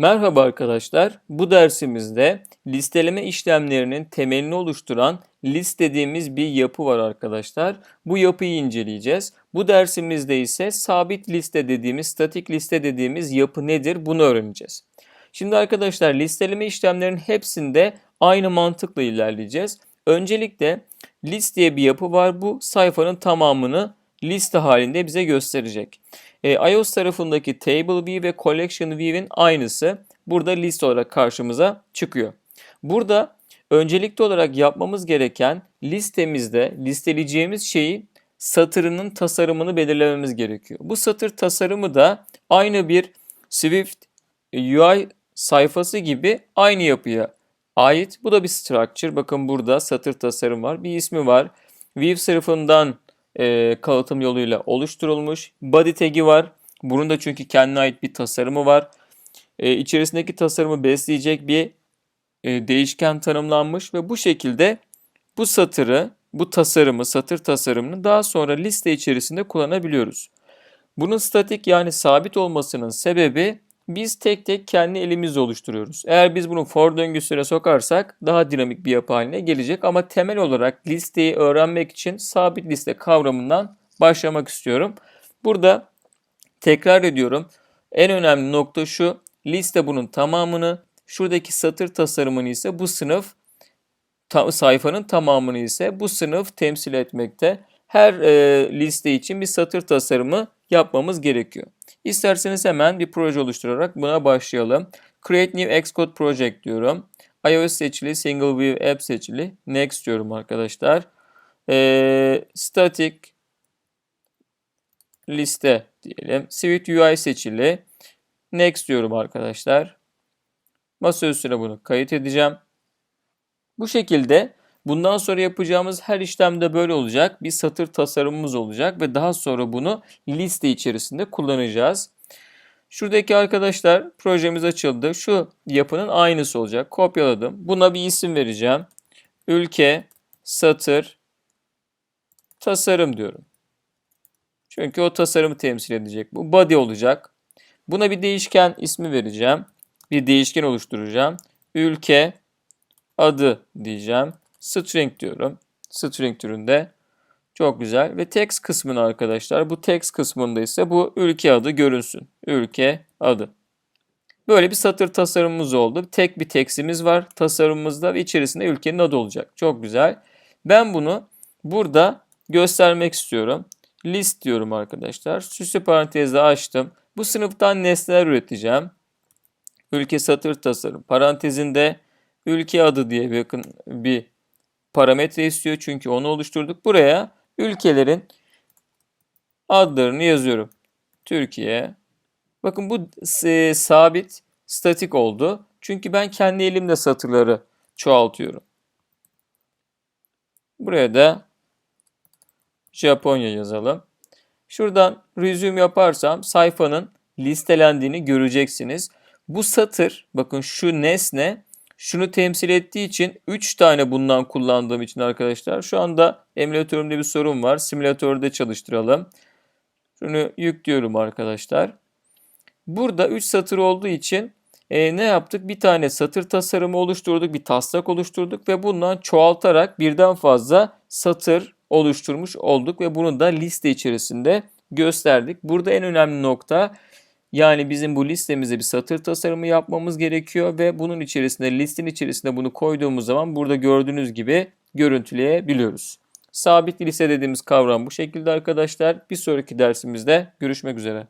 Merhaba arkadaşlar. Bu dersimizde listeleme işlemlerinin temelini oluşturan list dediğimiz bir yapı var arkadaşlar. Bu yapıyı inceleyeceğiz. Bu dersimizde ise sabit liste dediğimiz, statik liste dediğimiz yapı nedir bunu öğreneceğiz. Şimdi arkadaşlar listeleme işlemlerinin hepsinde aynı mantıkla ilerleyeceğiz. Öncelikle list diye bir yapı var. Bu sayfanın tamamını liste halinde bize gösterecek. E, iOS tarafındaki Table View ve Collection View'in aynısı burada list olarak karşımıza çıkıyor. Burada öncelikli olarak yapmamız gereken listemizde listeleyeceğimiz şeyi satırının tasarımını belirlememiz gerekiyor. Bu satır tasarımı da aynı bir Swift UI sayfası gibi aynı yapıya ait. Bu da bir structure. Bakın burada satır tasarım var. Bir ismi var. View sınıfından e, kalıtım yoluyla oluşturulmuş. Body tag'i var. Bunun da çünkü kendine ait bir tasarımı var. E, içerisindeki tasarımı besleyecek bir e, değişken tanımlanmış ve bu şekilde bu satırı, bu tasarımı, satır tasarımını daha sonra liste içerisinde kullanabiliyoruz. Bunun statik yani sabit olmasının sebebi biz tek tek kendi elimizle oluşturuyoruz. Eğer biz bunu for döngüsüne sokarsak daha dinamik bir yapı haline gelecek ama temel olarak listeyi öğrenmek için sabit liste kavramından başlamak istiyorum. Burada tekrar ediyorum. En önemli nokta şu. Liste bunun tamamını, şuradaki satır tasarımını ise bu sınıf sayfanın tamamını ise bu sınıf temsil etmekte. Her e, liste için bir satır tasarımı yapmamız gerekiyor. İsterseniz hemen bir proje oluşturarak buna başlayalım. Create New Xcode Project diyorum. iOS seçili, Single View App seçili. Next diyorum arkadaşlar. Ee, static liste diyelim. Swift UI seçili. Next diyorum arkadaşlar. Masa üstüne bunu kayıt edeceğim. Bu şekilde bundan sonra yapacağımız her işlemde böyle olacak. Bir satır tasarımımız olacak ve daha sonra bunu liste içerisinde kullanacağız. Şuradaki arkadaşlar projemiz açıldı. Şu yapının aynısı olacak. Kopyaladım. Buna bir isim vereceğim. Ülke, satır, tasarım diyorum. Çünkü o tasarımı temsil edecek. Bu body olacak. Buna bir değişken ismi vereceğim. Bir değişken oluşturacağım. Ülke, adı diyeceğim. String diyorum. String türünde. Çok güzel. Ve text kısmını arkadaşlar bu text kısmında ise bu ülke adı görünsün. Ülke adı. Böyle bir satır tasarımımız oldu. Tek bir textimiz var tasarımımızda ve içerisinde ülkenin adı olacak. Çok güzel. Ben bunu burada göstermek istiyorum. List diyorum arkadaşlar. Süslü parantezle açtım. Bu sınıftan nesneler üreteceğim. Ülke satır tasarım. Parantezinde ülke adı diye bakın bir parametre istiyor. Çünkü onu oluşturduk. Buraya ülkelerin adlarını yazıyorum. Türkiye. Bakın bu e, sabit, statik oldu. Çünkü ben kendi elimle satırları çoğaltıyorum. Buraya da Japonya yazalım. Şuradan resume yaparsam sayfanın listelendiğini göreceksiniz. Bu satır, bakın şu nesne şunu temsil ettiği için 3 tane bundan kullandığım için arkadaşlar şu anda emülatörümde bir sorun var. Simülatörde çalıştıralım. Şunu yüklüyorum arkadaşlar. Burada 3 satır olduğu için e, ne yaptık? Bir tane satır tasarımı oluşturduk, bir taslak oluşturduk ve bundan çoğaltarak birden fazla satır oluşturmuş olduk ve bunu da liste içerisinde gösterdik. Burada en önemli nokta yani bizim bu listemize bir satır tasarımı yapmamız gerekiyor ve bunun içerisinde listenin içerisinde bunu koyduğumuz zaman burada gördüğünüz gibi görüntüleyebiliyoruz. Sabit liste dediğimiz kavram bu şekilde arkadaşlar. Bir sonraki dersimizde görüşmek üzere.